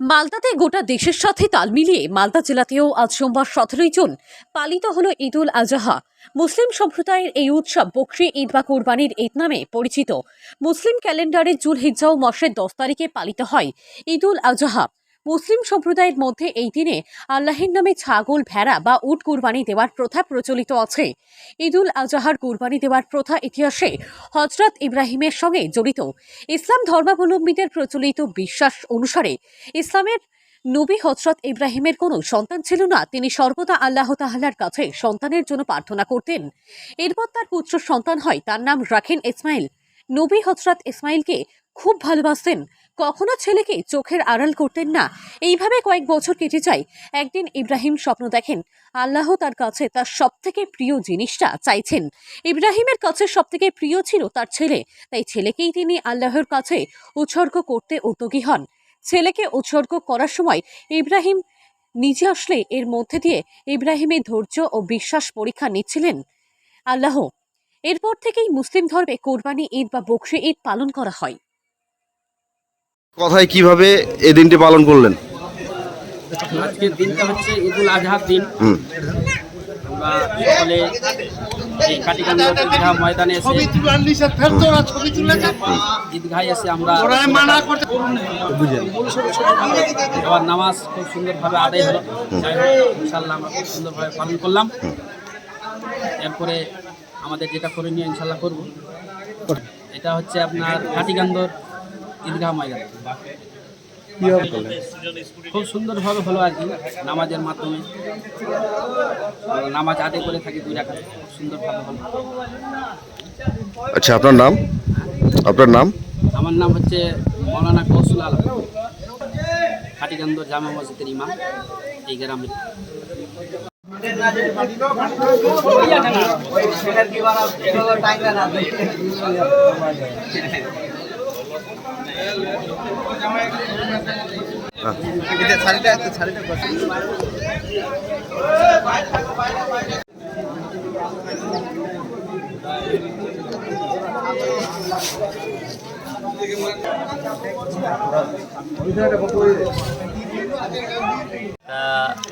মালদাতে গোটা দেশের সাথে তাল মিলিয়ে মালদা জেলাতেও আজ সোমবার সতেরোই জুন পালিত হল ঈদ উল আজহা। মুসলিম সম্প্রদায়ের এই উৎসব বকরি ঈদ বা কোরবানির ঈদ নামে পরিচিত। মুসলিম ক্যালেন্ডারে জুল হিজ্জাও মাসের দশ তারিখে পালিত হয় ঈদ উল আজহা। মুসলিম সম্প্রদায়ের মধ্যে এই দিনে আল্লাহের নামে ছাগল, ভেড়া বা উট কুরবানি দেওয়ার প্রথা প্রচলিত আছে। ঈদ উল আজহার কুরবানি দেওয়ার প্রথা ইতিহাসে হজরত ইব্রাহিমের সঙ্গে জড়িত। ইসলাম ধর্মাবলম্বীদের প্রচলিত বিশ্বাস অনুসারে ইসলামের নবী হজরত ইব্রাহিমের কোনো সন্তান ছিল না, তিনি সর্বদা আল্লাহ তাহালার কাছে সন্তানের জন্য প্রার্থনা করতেন। এরপর তার পুত্র সন্তান হয়, তার নাম রাখেন ইসমাইল। নবী হজরত ইসমাইলকে খুব ভালোবাসতেন। কখনো ছেলেকে চোখের আড়াল করতেন না। এইভাবে কয়েক বছর কেটে যায়। একদিন ইব্রাহিম স্বপ্ন দেখেন, আল্লাহ তার কাছে তার সবথেকে প্রিয় জিনিসটা চাইছেন। ইব্রাহিমের কাছে সবথেকে প্রিয় ছিল তার ছেলে, তাই ছেলেকেই তিনি আল্লাহর কাছে উৎসর্গ করতে উদ্যোগী হন। ছেলেকে উৎসর্গ করার সময় ইব্রাহিম নিজে আসলে এর মধ্যে দিয়ে ইব্রাহিমের ধৈর্য ও বিশ্বাস পরীক্ষা নিচ্ছিলেন। আল্লাহ, এরপর থেকেই মুসলিম ধর্মে কোরবানি ঈদ বা বকরি ঈদ পালন করা হয়। কথায় কীভাবে এই দিনটি পালন করলেন? আজকের দিনটা হচ্ছে ঈদুল আজহার দিন। হুম। আমরা সকলে এই কাটিকান্দ ঈদগাহ ময়দানে এসে ঈদগাহে এসে আমরা আবার নামাজ খুব সুন্দরভাবে আদায় হলো। যাই হোক ইনশাল্লাহ আমরা খুব সুন্দরভাবে পালন করলাম। এরপরে আমাদের যেটা করণীয় ইনশাল্লাহ করব। এটা হচ্ছে আপনার কাটিকান্দর ঈদগাহ ময়দান। খুব সুন্দরভাবে হলো আর কি নামাজের মাধ্যমে। নামাজ আদায় করে থাকি দুই রাখা খুব সুন্দরভাবে হলো। আচ্ছা আপনার নাম? আপনার নাম? আমার নাম হচ্ছে মৌলানা কৌশল আলম। খাটিকান্দ জামা মসজিদের ইমাম এই গ্রামে এটা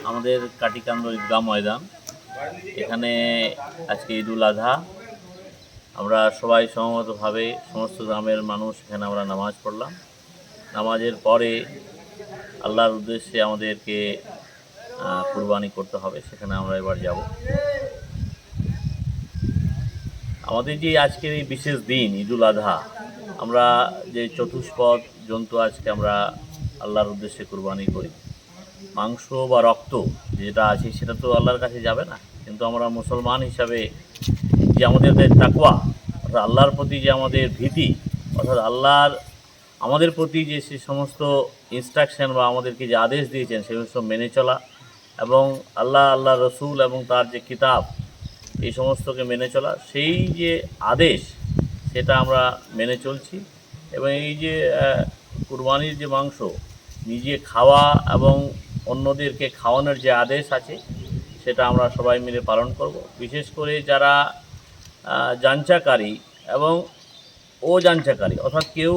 আমাদের কাটিকান্দ ঈদগাহ ময়দান। এখানে আজকে ঈদুল আজহা আমরা সবাই সমবেতভাবে সমস্ত গ্রামের মানুষ এখানে আমরা নামাজ পড়লাম। নামাজের পরে আল্লাহর উদ্দেশ্যে আমাদেরকে কুরবানি করতে হবে, সেখানে আমরা এবার যাব। আমাদের যে আজকের এই বিশেষ দিন, ঈদুল আধা, আমরা যে চতুষ্পদ জন্তু আজকে আমরা আল্লাহর উদ্দেশ্যে কুরবানি করি। মাংস বা রক্ত যেটা আছে সেটা তো আল্লাহর কাছে যাবে না, কিন্তু আমরা মুসলমান হিসাবে যে আমাদের যে তাকওয়া, অর্থাৎ আল্লাহর প্রতি যে আমাদের ভীতি, অর্থাৎ আল্লাহর, আমাদের প্রতি যে সে সমস্ত ইনস্ট্রাকশন বা আমাদেরকে যে আদেশ দিয়েছেন সেগুলো সব মেনে চলা এবং আল্লাহ আল্লাহ রসুল এবং তার যে কিতাব, এই সমস্তকে মেনে চলা, সেই যে আদেশ, সেটা আমরা মেনে চলছি এবং এই যে কুরবানির যে মাংস, নিজে খাওয়া এবং অন্যদেরকে খাওয়ানোর যে আদেশ আছে, সেটা আমরা সবাই মিলে পালন করব। বিশেষ করে যারা যাঞ্চাকারী এবং ও যাঞ্চাকারী অর্থাৎ কেউ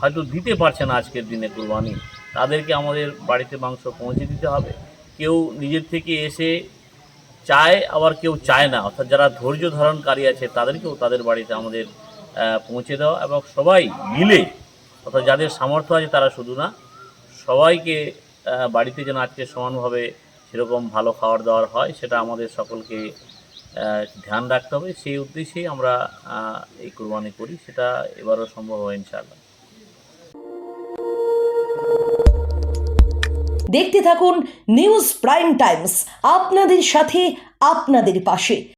হয়তো দিতে পারছে না আজকের দিনে কুরবানি। তাদেরকে আমাদের বাড়িতে মাংস পৌঁছে দিতে হবে। কেউ নিজের থেকে এসে চায়, আবার কেউ চায় না। অর্থাৎ যারা ধৈর্য ধারণকারী আছে, তাদেরকেও তাদের বাড়িতে আমাদের পৌঁছে দেওয়া এবং সবাই মিলে, অর্থাৎ যাদের সামর্থ্য আছে তারা শুধু না, সবাইকে বাড়িতে যেন আজকে সমানভাবে সেরকম ভালো খাবার দাওয়ার হয়, সেটা আমাদের সকলকে ধ্যান রাখতে হবে। সেই উদ্দেশ্যেই আমরা এই কোরবানি করি। সেটা এবারও সম্ভব হয় ইনশাআল্লাহ। দেখতে থাকুন নিউজ প্রাইম টাইমস, আপনাদের সাথে, আপনাদের পাশে।